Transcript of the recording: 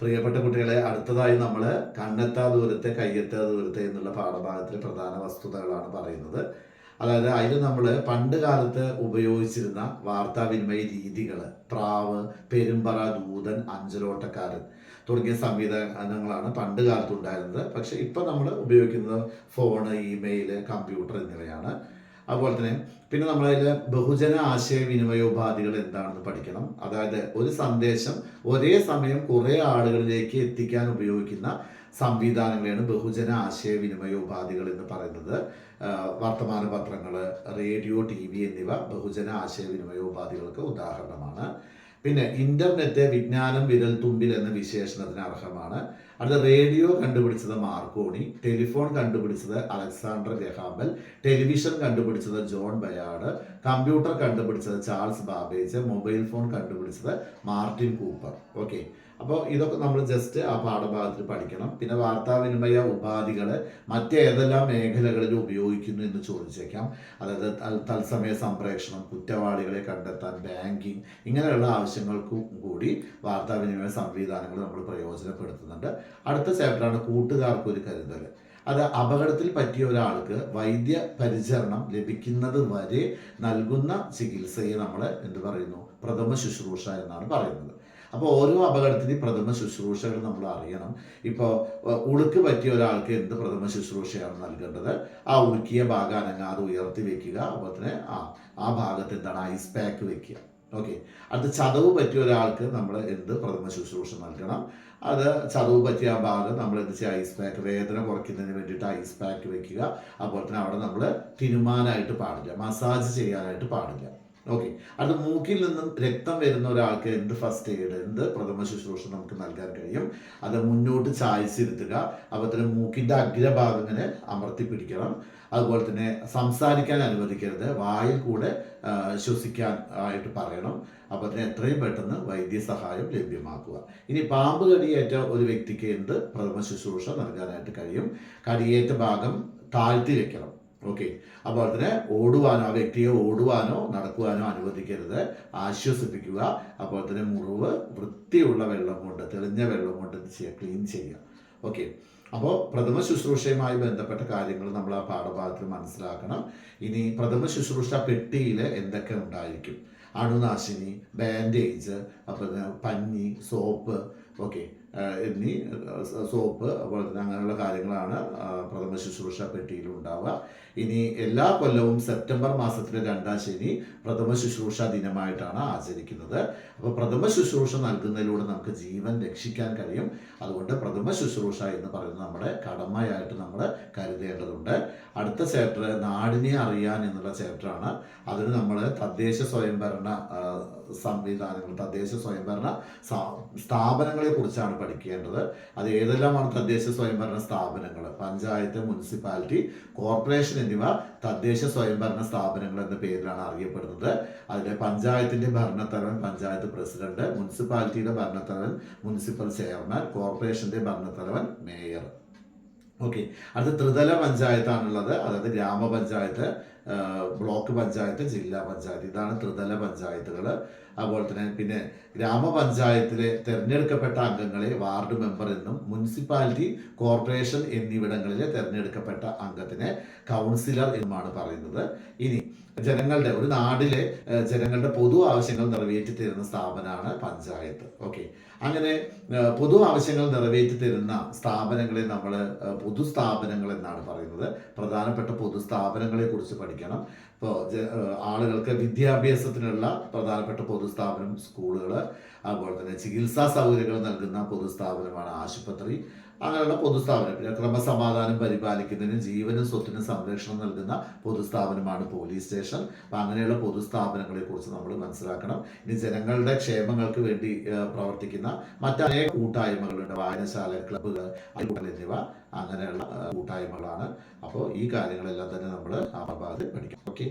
പ്രിയപ്പെട്ട കുട്ടികളെ അടുത്തതായി നമ്മൾ കണ്ണെത്താ ദൂരത്തെ കയ്യെത്താ ദൂരത്തെ എന്നുള്ള പാഠഭാഗത്തിലെ പ്രധാന വസ്തുതകളാണ് പറയുന്നത്. അതായത് അതിൽ നമ്മൾ പണ്ട് കാലത്ത് ഉപയോഗിച്ചിരുന്ന വാർത്താവിനിമയ രീതികൾ പ്രാവ് പെരുമ്പറ ദൂതൻ അഞ്ചലോട്ടക്കാരൻ തുടങ്ങിയ സംവിധാനങ്ങളാണ് പണ്ട് കാലത്ത് ഉണ്ടായിരുന്നത്. പക്ഷേ ഇപ്പം നമ്മൾ ഉപയോഗിക്കുന്നത് ഫോണ് ഇമെയിൽ കമ്പ്യൂട്ടർ എന്നിവയാണ്. അതുപോലെ തന്നെ പിന്നെ നമ്മളതിൽ ബഹുജന ആശയവിനിമയ ഉപാധികൾ എന്താണെന്ന് പഠിക്കണം. അതായത് ഒരു സന്ദേശം ഒരേ സമയം കുറേ ആളുകളിലേക്ക് എത്തിക്കാൻ ഉപയോഗിക്കുന്ന സംവിധാനങ്ങളെയാണ് ബഹുജന ആശയവിനിമയ ഉപാധികൾ എന്ന് പറയുന്നത്. വർത്തമാന പത്രങ്ങൾ റേഡിയോ ടി വി എന്നിവ ബഹുജന ആശയവിനിമയ ഉപാധികൾക്ക് ഉദാഹരണമാണ്. പിന്നെ ഇന്റർനെറ്റ് വിജ്ഞാനം വിരൽ തുമ്പിൽ എന്ന വിശേഷണത്തിന് അർഹമാണ്. അത് റേഡിയോ കണ്ടുപിടിച്ചത് മാർക്കോണി ടെലിഫോൺ കണ്ടുപിടിച്ചത് അലക്സാണ്ടർ ഗ്രഹാമ്പൽ ടെലിവിഷൻ കണ്ടുപിടിച്ചത് ജോൺ ബയാർഡ് കമ്പ്യൂട്ടർ കണ്ടുപിടിച്ചത് ചാൾസ് ബാബേജ് മൊബൈൽ ഫോൺ കണ്ടുപിടിച്ചത് മാർട്ടിൻ കൂപ്പർ. ഓക്കെ. അപ്പോൾ ഇതൊക്കെ നമ്മൾ ജസ്റ്റ് ആ പാഠഭാഗത്തിൽ പഠിക്കണം. പിന്നെ വാർത്താവിനിമയ ഉപാധികൾ മറ്റേതെല്ലാം മേഖലകളിൽ ഉപയോഗിക്കുന്നു എന്ന് ചോദിച്ചേക്കാം. അതായത് തത്സമയ സംപ്രേഷണം കുറ്റവാളികളെ കണ്ടെത്താൻ ബാങ്കിങ് ഇങ്ങനെയുള്ള ആവശ്യങ്ങൾക്കും കൂടി വാർത്താവിനിമയ സംവിധാനങ്ങൾ നമ്മൾ പ്രയോജനപ്പെടുത്തുന്നുണ്ട്. അടുത്ത ചാപ്റ്ററാണ് കൂട്ടുകാർക്കൊരു കരുതൽ അത് അപകടത്തിൽ പറ്റിയ ഒരാൾക്ക് വൈദ്യ പരിചരണം ലഭിക്കുന്നത് വരെ നൽകുന്ന ചികിത്സയെ നമ്മൾ എന്ത് പറയുന്നു? പ്രഥമ ശുശ്രൂഷ എന്നാണ് പറയുന്നത്. അപ്പോൾ ഓരോ അപകടത്തിന് പ്രഥമ ശുശ്രൂഷകൾ നമ്മൾ അറിയണം. ഇപ്പോൾ ഉളുക്ക് പറ്റിയ ഒരാൾക്ക് എന്ത് പ്രഥമ ശുശ്രൂഷയാണ് നൽകേണ്ടത്? ആ ഉളുക്കിയ ഭാഗം അനങ്ങാതെ ഉയർത്തി വെക്കുക. അതുപോലെ തന്നെ ആ ആ ഭാഗത്ത് എന്താണ്? ഐസ് പാക്ക് വെക്കുക. ഓക്കെ. അത് ചതവ് പറ്റിയ ഒരാൾക്ക് നമ്മൾ എന്ത് പ്രഥമ ശുശ്രൂഷ നൽകണം? അത് ചതവ് പറ്റിയ ആ ഭാഗം നമ്മൾ എന്ത് ചെയ്യുക? ഐസ് പാക്ക് വേദന കുറയ്ക്കുന്നതിന് വേണ്ടിയിട്ട് ഐസ് പാക്ക് വെക്കുക. അതുപോലെ തന്നെ അവിടെ നമ്മൾ തിരുമാനായിട്ട് പാടില്ല. മസാജ് ചെയ്യാനായിട്ട് പാടില്ല. ഓക്കെ അത് മൂക്കിൽ നിന്നും രക്തം വരുന്ന ഒരാൾക്ക് എന്ത് ഫസ്റ്റ് എയ്ഡ് എന്ത് പ്രഥമ ശുശ്രൂഷ നമുക്ക് നൽകാൻ കഴിയും? അത് മുന്നോട്ട് ചായച്ചിരുത്തുക. അതുപോലെ തന്നെ മൂക്കിന്റെ അഗ്രഭാഗം ഇങ്ങനെ അമർത്തി പിടിക്കണം. അതുപോലെ തന്നെ സംസാരിക്കാൻ അനുവദിക്കരുത്. വായിൽ കൂടെ ശ്വസിക്കാൻ ആയിട്ട് പറയണം. അപ്പോൾ തന്നെ എത്രയും പെട്ടെന്ന് വൈദ്യസഹായം ലഭ്യമാക്കുക. ഇനി പാമ്പ് കടിയേറ്റ ഒരു വ്യക്തിക്ക് എന്ത് പ്രഥമ ശുശ്രൂഷ നൽകാനായിട്ട് കഴിയും? കടിയേറ്റ ഭാഗം താഴ്ത്തി വെക്കണം. ഓക്കെ അപ്പോൾ തന്നെ ഓടുവാനോ ആ വ്യക്തിയെ ഓടുവാനോ നടക്കുവാനോ അനുവദിക്കരുത്. ആശ്വസിപ്പിക്കുക. അപ്പോൾ തന്നെ മുറിവ് വൃത്തിയുള്ള വെള്ളം കൊണ്ട് തെളിഞ്ഞ വെള്ളം കൊണ്ട് ചെയ്യുക ക്ലീൻ ചെയ്യുക ഓക്കെ അപ്പോൾ പ്രഥമ ശുശ്രൂഷയുമായി ബന്ധപ്പെട്ട കാര്യങ്ങൾ നമ്മൾ ആ പാഠഭാഗത്തിൽ മനസ്സിലാക്കണം. ഇനി പ്രഥമ ശുശ്രൂഷ പെട്ടിയിൽ എന്തൊക്കെ ഉണ്ടായിരിക്കും? അണുനാശിനി ബാൻഡേജ് അപ്പോൾ പഞ്ഞി സോപ്പ് ഓക്കെ എന്നീ സോപ്പ് അതുപോലെ തന്നെ അങ്ങനെയുള്ള കാര്യങ്ങളാണ് പ്രഥമ ശുശ്രൂഷ പെട്ടിയിൽ ഉണ്ടാവുക ഇനി എല്ലാ കൊല്ലവും സെപ്റ്റംബർ മാസത്തിലെ രണ്ടാം ശനി പ്രഥമ ശുശ്രൂഷ ദിനമായിട്ടാണ് ആചരിക്കുന്നത്. അപ്പോൾ പ്രഥമ ശുശ്രൂഷ നൽകുന്നതിലൂടെ നമുക്ക് ജീവൻ രക്ഷിക്കാൻ കഴിയും. അതുകൊണ്ട് പ്രഥമ ശുശ്രൂഷ എന്ന് പറയുന്നത് നമ്മുടെ കടമയായിട്ട് നമ്മൾ കരുതേണ്ടതുണ്ട്. അടുത്ത ചാപ്റ്റർ നാടിനെ അറിയാൻ എന്നുള്ള ചാപ്റ്ററാണ് അതിന് നമ്മൾ തദ്ദേശ സ്വയംഭരണ സംവിധാനങ്ങൾ തദ്ദേശ സ്വയംഭരണ സ്ഥാ- സ്ഥാപനങ്ങളെ കുറിച്ചാണ് പഠിക്കേണ്ടത്. അത് ഏതെല്ലാമാണ് തദ്ദേശ സ്വയംഭരണ സ്ഥാപനങ്ങൾ? പഞ്ചായത്ത് മുനിസിപ്പാലിറ്റി കോർപ്പറേഷൻ എന്നിവ തദ്ദേശ സ്വയംഭരണ സ്ഥാപനങ്ങൾ എന്ന പേരിലാണ് അറിയപ്പെടുന്നത്. അതിലെ പഞ്ചായത്തിന്റെ ഭരണത്തലവൻ പഞ്ചായത്ത് പ്രസിഡന്റ് മുനിസിപ്പാലിറ്റിയുടെ ഭരണത്തലവൻ മുനിസിപ്പൽ ചെയർമാൻ കോർപ്പറേഷന്റെ ഭരണത്തലവൻ മേയർ. ഓക്കെ അടുത്ത ത്രിതല പഞ്ചായത്താണുള്ളത്. അതായത് ഗ്രാമപഞ്ചായത്ത്. ബ്ലോക്ക് പഞ്ചായത്ത് ജില്ലാ പഞ്ചായത്ത്. ഇതാണ് ത്രിതല പഞ്ചായത്തുകൾ. അതുപോലെ തന്നെ പിന്നെ ഗ്രാമപഞ്ചായത്തിലെ തിരഞ്ഞെടുക്കപ്പെട്ട അംഗങ്ങളെ വാർഡ് മെമ്പർ എന്നും മുനിസിപ്പാലിറ്റി കോർപ്പറേഷൻ എന്നിവിടങ്ങളിലെ തിരഞ്ഞെടുക്കപ്പെട്ട അംഗത്തിനെ കൗൺസിലർ എന്നുമാണ് പറയുന്നത്. ഇനി ജനങ്ങളുടെ ഒരു നാടിലെ ജനങ്ങളുടെ പൊതു ആവശ്യങ്ങൾ നിറവേറ്റി തരുന്ന സ്ഥാപനമാണ് പഞ്ചായത്ത്. ഓക്കെ. അങ്ങനെ പൊതു ആവശ്യങ്ങൾ നിറവേറ്റി തരുന്ന സ്ഥാപനങ്ങളെ നമ്മൾ പൊതു സ്ഥാപനങ്ങൾ എന്നാണ് പറയുന്നത്. പ്രധാനപ്പെട്ട പൊതു സ്ഥാപനങ്ങളെ കുറിച്ച് പഠിക്കണം ഇപ്പോൾ ആളുകൾക്ക് വിദ്യാഭ്യാസത്തിനുള്ള പ്രധാനപ്പെട്ട പൊതുസ്ഥാപനം സ്കൂളുകൾ അതുപോലെ തന്നെ ചികിത്സാ സൗകര്യങ്ങൾ നൽകുന്ന പൊതുസ്ഥാപനമാണ് ആശുപത്രി. അങ്ങനെയുള്ള പൊതുസ്ഥാപനം. പിന്നെ ക്രമസമാധാനം പരിപാലിക്കുന്നതിന് ജീവനും സ്വത്തിനും സംരക്ഷണം നൽകുന്ന പൊതുസ്ഥാപനമാണ് പോലീസ് സ്റ്റേഷൻ. അപ്പം അങ്ങനെയുള്ള പൊതുസ്ഥാപനങ്ങളെ കുറിച്ച് നമ്മൾ മനസ്സിലാക്കണം. ഇനി ജനങ്ങളുടെ ക്ഷേമങ്ങൾക്ക് വേണ്ടി പ്രവർത്തിക്കുന്ന മറ്റനേക കൂട്ടായ്മകളുണ്ട്. വായനശാല ക്ലബ്ബുകൾ എന്നിവ അങ്ങനെയുള്ള കൂട്ടായ്മകളാണ്. അപ്പോൾ ഈ കാര്യങ്ങളെല്ലാം തന്നെ നമ്മൾ ആ പഠിക്കാം. ഓക്കെ?